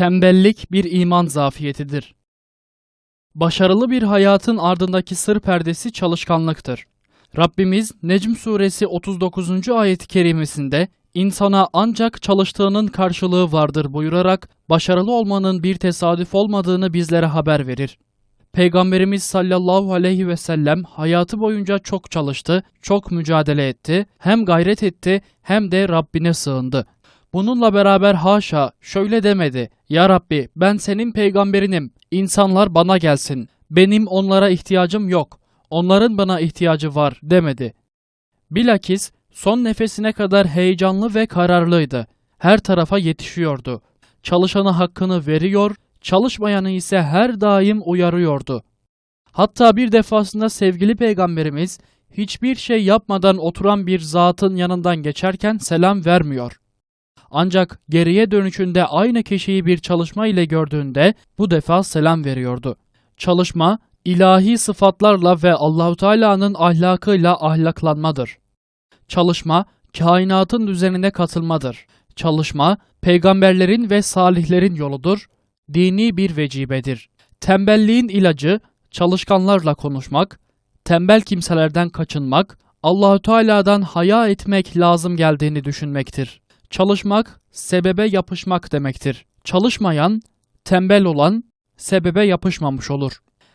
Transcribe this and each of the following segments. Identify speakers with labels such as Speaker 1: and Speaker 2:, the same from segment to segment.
Speaker 1: Tembellik bir iman zafiyetidir. Başarılı bir hayatın ardındaki sır perdesi çalışkanlıktır. Rabbimiz Necm suresi 39. ayet-i kerimesinde insana ancak çalıştığının karşılığı vardır buyurarak başarılı olmanın bir tesadüf olmadığını bizlere haber verir. Peygamberimiz sallallahu aleyhi ve sellem hayatı boyunca çok çalıştı, çok mücadele etti, hem gayret etti hem de Rabbine sığındı. Bununla beraber haşa şöyle demedi. Ya Rabbi ben senin peygamberinim. İnsanlar bana gelsin. Benim onlara ihtiyacım yok. Onların bana ihtiyacı var demedi. Bilakis son nefesine kadar heyecanlı ve kararlıydı. Her tarafa yetişiyordu. Çalışanı hakkını veriyor, çalışmayanı ise her daim uyarıyordu. Hatta bir defasında sevgili peygamberimiz hiçbir şey yapmadan oturan bir zatın yanından geçerken selam vermiyor. Ancak geriye dönüşünde aynı kişiyi bir çalışma ile gördüğünde bu defa selam veriyordu. Çalışma ilahi sıfatlarla ve Allahu Teala'nın ahlakıyla ahlaklanmadır. Çalışma kainatın düzenine katılmadır. Çalışma peygamberlerin ve salihlerin yoludur. Dini bir vecibedir. Tembelliğin ilacı çalışkanlarla konuşmak, tembel kimselerden kaçınmak, Allahü Teala'dan haya etmek lazım geldiğini düşünmektir. Çalışmak sebebe yapışmak demektir. Çalışmayan, tembel olan sebebe yapışmamış olur.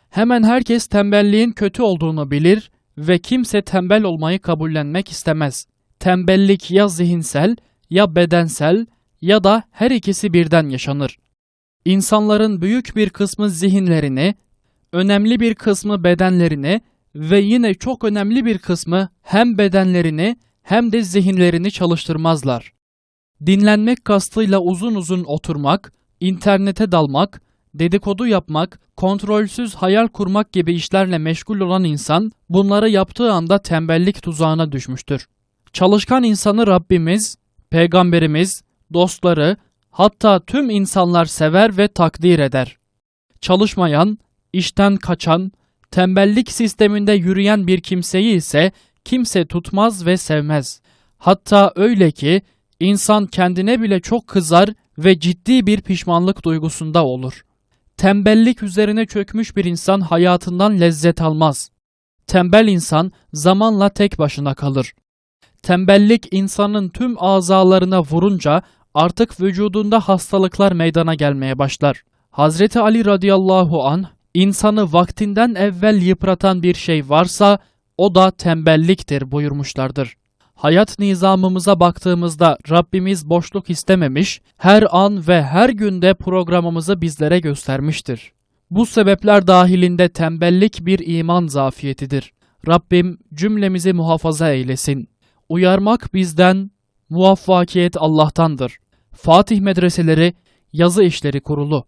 Speaker 1: Hemen herkes tembelliğin kötü olduğunu bilir ve kimse tembel olmayı kabullenmek istemez. Tembellik ya zihinsel, ya bedensel ya da her ikisi birden yaşanır. İnsanların büyük bir kısmı zihinlerini, önemli bir kısmı bedenlerini ve yine çok önemli bir kısmı hem bedenlerini hem de zihinlerini çalıştırmazlar. Dinlenmek kastıyla uzun uzun oturmak, internete dalmak, dedikodu yapmak, kontrolsüz hayal kurmak gibi işlerle meşgul olan insan bunları yaptığı anda tembellik tuzağına düşmüştür. Çalışkan insanı Rabbimiz, Peygamberimiz, dostları, hatta tüm insanlar sever ve takdir eder. Çalışmayan, işten kaçan, tembellik sisteminde yürüyen bir kimseyi ise kimse tutmaz ve sevmez. Hatta öyle ki insan kendine bile çok kızar ve ciddi bir pişmanlık duygusunda olur. Tembellik üzerine çökmüş bir insan hayatından lezzet almaz. Tembel insan zamanla tek başına kalır. Tembellik insanın tüm azalarına vurunca artık vücudunda hastalıklar meydana gelmeye başlar. Hazreti Ali radıyallahu an insanı vaktinden evvel yıpratan bir şey varsa o da tembelliktir buyurmuşlardır. Hayat nizamımıza baktığımızda Rabbimiz boşluk istememiş, her an ve her günde programımızı bizlere göstermiştir. Bu sebepler dahilinde tembellik bir iman zafiyetidir. Rabbim cümlemizi muhafaza eylesin. Uyarmak bizden, muvaffakiyet Allah'tandır. Fatih Medreseleri Yazı İşleri Kurulu